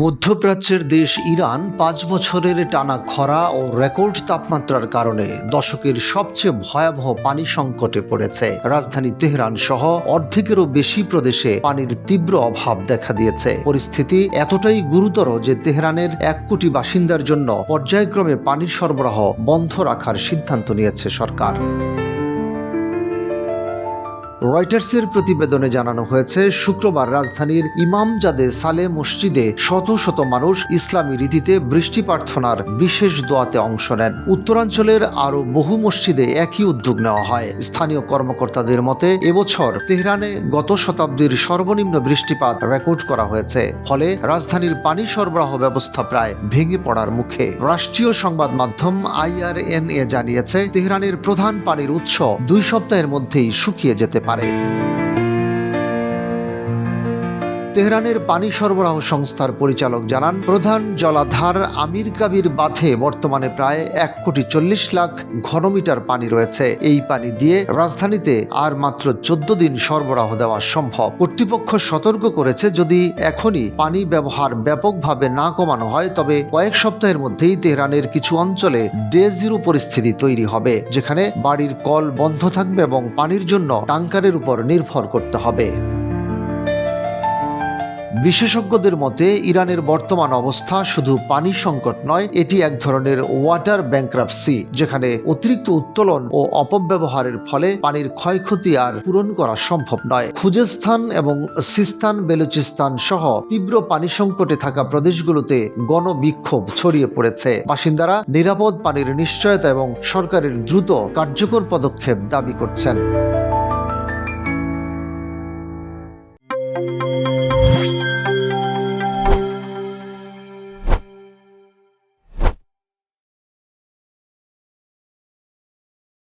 মধ্যপ্রাচ্যের দেশ ইরান পাঁচ বছরের টানা খরা ও রেকর্ড তাপমাত্রার কারণে দশকের সবচেয়ে ভয়াবহ পানি সংকটে পড়েছে। রাজধানী তেহরান সহ অর্ধেকেরও বেশি প্রদেশে পানির তীব্র অভাব দেখা দিয়েছে। পরিস্থিতি এতটাই গুরুতর যে তেহরানের এক কোটি বাসিন্দার জন্য পর্যায়ক্রমে পানির সরবরাহ বন্ধ রাখার সিদ্ধান্ত নিয়েছে সরকার। রয়টার্সের প্রতিবেদনে জানানো হয়েছে, শুক্রবার রাজধানীর ইমামজাদে সালে মসজিদে শত শত মানুষ ইসলামী রীতিতে বৃষ্টি প্রার্থনার বিশেষ দোয়াতে অংশ নেন। উত্তরাঞ্চলের আরও বহু মসজিদে একই উদ্যোগ নেওয়া হয়। স্থানীয় কর্মকর্তাদের মতে, এবছর তেহরানে গত শতাব্দীর সর্বনিম্ন বৃষ্টিপাত রেকর্ড করা হয়েছে। ফলে রাজধানীর পানি সরবরাহ ব্যবস্থা প্রায় ভেঙে পড়ার মুখে। রাষ্ট্রীয় সংবাদ মাধ্যম আইআরএনএ জানিয়েছে, তেহরানের প্রধান পানির উৎস দুই সপ্তাহের মধ্যেই শুকিয়ে যেতে পারে তেহরানের পানি সরবরাহ সংস্থার পরিচালক জানান, প্রধান জলাধার আমির কাবির বাঁধে বর্তমানে প্রায় এক কোটি চল্লিশ লাখ ঘনমিটার পানি রয়েছে। এই পানি দিয়ে রাজধানীতে আর মাত্র চোদ্দ দিন সরবরাহ দেওয়া সম্ভব। কর্তৃপক্ষ সতর্ক করেছে, যদি এখনই পানি ব্যবহার ব্যাপকভাবে না কমানো হয়, তবে কয়েক সপ্তাহের মধ্যেই তেহরানের কিছু অঞ্চলে ডে জিরো পরিস্থিতি তৈরি হবে, যেখানে বাড়ির কল বন্ধ থাকবে এবং পানির জন্য ট্যাঙ্কারের উপর নির্ভর করতে হবে। বিশেষজ্ঞদের মতে, ইরানের বর্তমান অবস্থা শুধু পানি সংকট নয়, এটি এক ধরনের ওয়াটার ব্যাংক্রাপসি, যেখানে অতিরিক্ত উত্তোলন ও অপব্যবহারের ফলে পানির ক্ষয়ক্ষতি আর পূরণ করা সম্ভব নয়। খুজেস্তান এবং সিস্তান বেলুচিস্তান সহ তীব্র পানি সংকটে থাকা প্রদেশগুলোতে গণবিক্ষোভ ছড়িয়ে পড়েছে। বাসিন্দারা নিরাপদ পানির নিশ্চয়তা এবং সরকারের দ্রুত কার্যকর পদক্ষেপ দাবি করছেন।